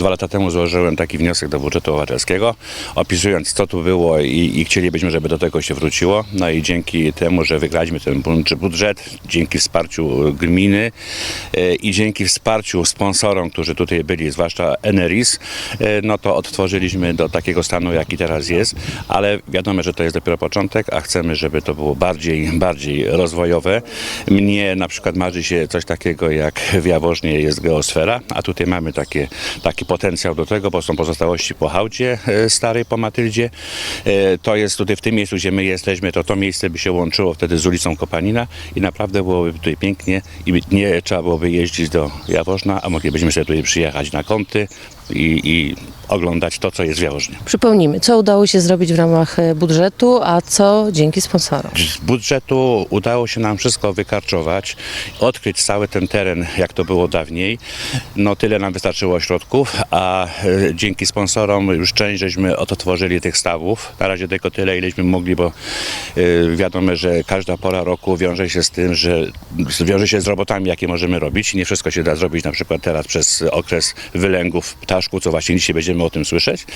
Dwa lata temu złożyłem taki wniosek do budżetu obywatelskiego, opisując co tu było i, i chcielibyśmy, żeby do tego się wróciło. No i dzięki temu, że wygraliśmy ten budżet, dzięki wsparciu gminy e, i dzięki wsparciu sponsorom, którzy tutaj byli, zwłaszcza Eneris, e, no to odtworzyliśmy do takiego stanu, jaki teraz jest, ale wiadomo, że to jest dopiero początek, a chcemy, żeby to było bardziej, bardziej rozwojowe. Mnie na przykład marzy się coś takiego, jak w Jaworznie jest geosfera, a tutaj mamy takie, taki potencjał do tego, bo są pozostałości po hałdzie e, starej, po Matyldzie. E, To jest tutaj w tym miejscu, gdzie my jesteśmy, to to miejsce by się łączyło wtedy z ulicą Kopanina i naprawdę byłoby tutaj pięknie i nie trzeba byłoby jeździć do Jaworzna, a moglibyśmy sobie tutaj przyjechać na kąty i, i oglądać to, co jest w Jaworznie. Przypomnijmy, co udało się zrobić w ramach e, budżetu, a co dzięki sponsorom. Z budżetu udało się nam wszystko wykarczować, odkryć cały ten teren, jak to było dawniej. No tyle nam wystarczyło środków, a e, dzięki sponsorom już część żeśmy odtworzyli tych stawów. Na razie tylko tyle, ileśmy mogli, bo e, wiadomo, że każda pora roku wiąże się z tym, że wiąże się z robotami, jakie możemy robić. Nie wszystko się da zrobić na przykład teraz przez okres wylęgów ptaszku, co właśnie dzisiaj będziemy o tym słyszeć.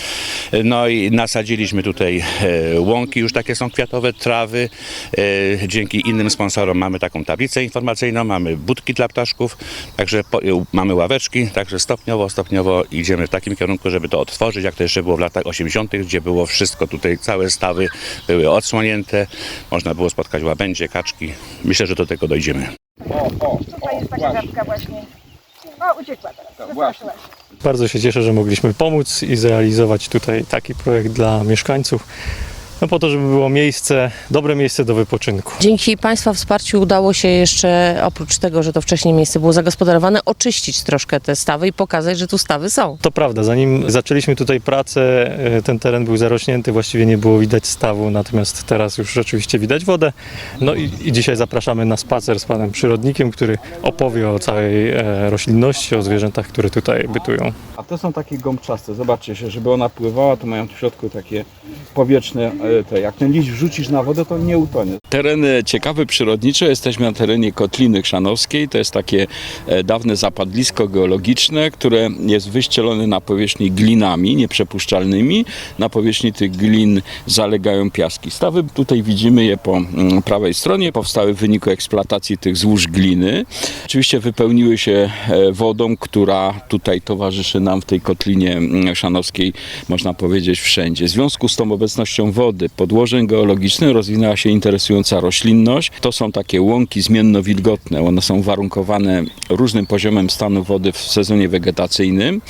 No i nasadziliśmy tutaj e, łąki, już takie są kwiatowe, trawy. E, Dzięki innym sponsorom mamy taką tablicę informacyjną, mamy budki dla ptaszków, także e, mamy ławeczki, także stopniowo, stopniowo idziemy w takim kierunku, żeby to odtworzyć, jak to jeszcze było w latach 80., gdzie było wszystko tutaj, całe stawy były odsłonięte, można było spotkać łabędzie, kaczki. Myślę, że do tego dojdziemy. Tutaj jest taka żabka właśnie. O, uciekła teraz. właśnie. Bardzo się cieszę, że mogliśmy pomóc i zrealizować tutaj taki projekt dla mieszkańców. No po to, żeby było miejsce, dobre miejsce do wypoczynku. Dzięki Państwa wsparciu udało się jeszcze, oprócz tego, że to wcześniej miejsce było zagospodarowane, oczyścić troszkę te stawy i pokazać, że tu stawy są. To prawda, zanim zaczęliśmy tutaj pracę, e, ten teren był zarośnięty, właściwie nie było widać stawu, natomiast teraz już rzeczywiście widać wodę. No i, i dzisiaj zapraszamy na spacer z panem przyrodnikiem, który opowie o całej e, roślinności, o zwierzętach, które tutaj bytują. To są takie gąbczaste, zobaczcie się, żeby ona pływała, to mają w środku takie powietrzne, e, te, jak ten liść wrzucisz na wodę, to nie utonie. Teren e, ciekawy przyrodniczo. Jesteśmy na terenie Kotliny Chrzanowskiej. To jest takie e, dawne zapadlisko geologiczne, które jest wyścielone na powierzchni glinami nieprzepuszczalnymi. Na powierzchni tych glin zalegają piaski. Stawy tutaj widzimy je po mm, prawej stronie. Powstały w wyniku eksploatacji tych złóż gliny. Oczywiście wypełniły się e, wodą, która tutaj towarzyszy nam w tej Kotlinie mm, Chrzanowskiej, można powiedzieć wszędzie. W związku z tą obecnością wody, podłożeń geologicznych rozwinęła się interesująca roślinność. To są takie łąki zmienno-wilgotne. One są warunkowane różnym poziomem stanu wody w sezonie wegetacyjnym.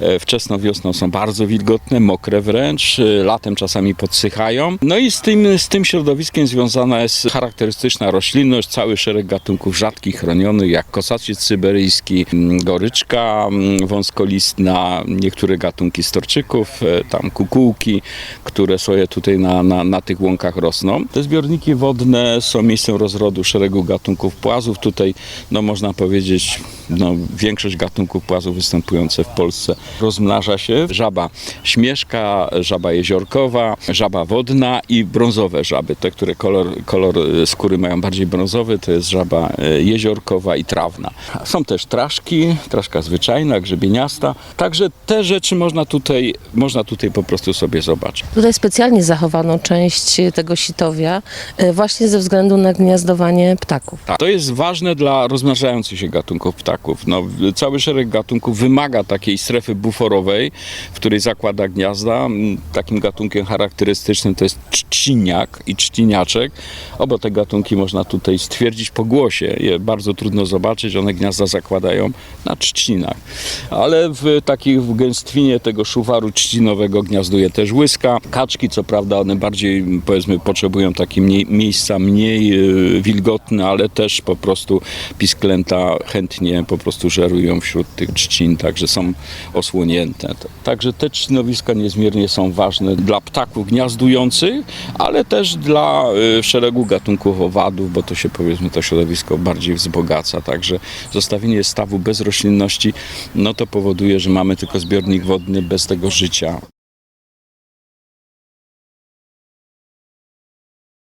E, Wczesną wiosną są bardzo wilgotne, mokre wręcz, e, latem czasami podsychają. No i z tym, z tym środowiskiem związana jest charakterystyczna roślinność, cały szereg gatunków rzadkich, chronionych, jak kosaciec syberyjski, mm, goryczka wąskolistna, niektóre gatunki storczyków, e, tam kukułki, które sobie tutaj na, na, na tych łąkach rosną. Te zbiorniki wodne są miejscem rozrodu szeregu gatunków płazów. Tutaj, no można powiedzieć, no, większość gatunków płazów występujące w Polsce rozmnaża się. Żaba śmieszka, żaba jeziorkowa, żaba wodna i brązowe żaby. Te, które kolor, kolor skóry mają bardziej brązowy, to jest żaba e, jeziorkowa i trawna. Są też traszki, traszka zwyczajna, grzebieniasta. Także te rzeczy można tutaj, można tutaj po prostu sobie zobaczyć. Tutaj specjalnie zachowano część tego sitowia e, właśnie ze względu na gniazdowanie ptaków. Tak. To jest ważne dla rozmnażających się gatunków ptaków. No, cały szereg gatunków wymaga takiej strefy buforowej, w której zakłada gniazda. Mm, Takim gatunkiem charakterystycznym to jest trzciniak i trzciniaczek. Oba te gatunki można tutaj stwierdzić po głosie. Je bardzo trudno zobaczyć, one gniazda zakładają na trzcinach. Ale w takiej w gęstwinie tego szuwaru trzcinowego gniazduje też łyska. Kaczki, co prawda, one bardziej powiedzmy potrzebują takie mniej, miejsca mniej y, wilgotne, ale też po prostu pisklęta chętnie po prostu żerują wśród tych trzcin, także są osłonięte. Także te trzcinowiska niezmiernie są ważne dla ptaków gniazdujących, ale też dla y, szeregu gatunków owadów, bo to się powiedzmy to środowisko bardziej wzbogaca. Także zostawienie stawu bez roślinności, no to powoduje, że mamy tylko zbiornik wodny bez tego życia.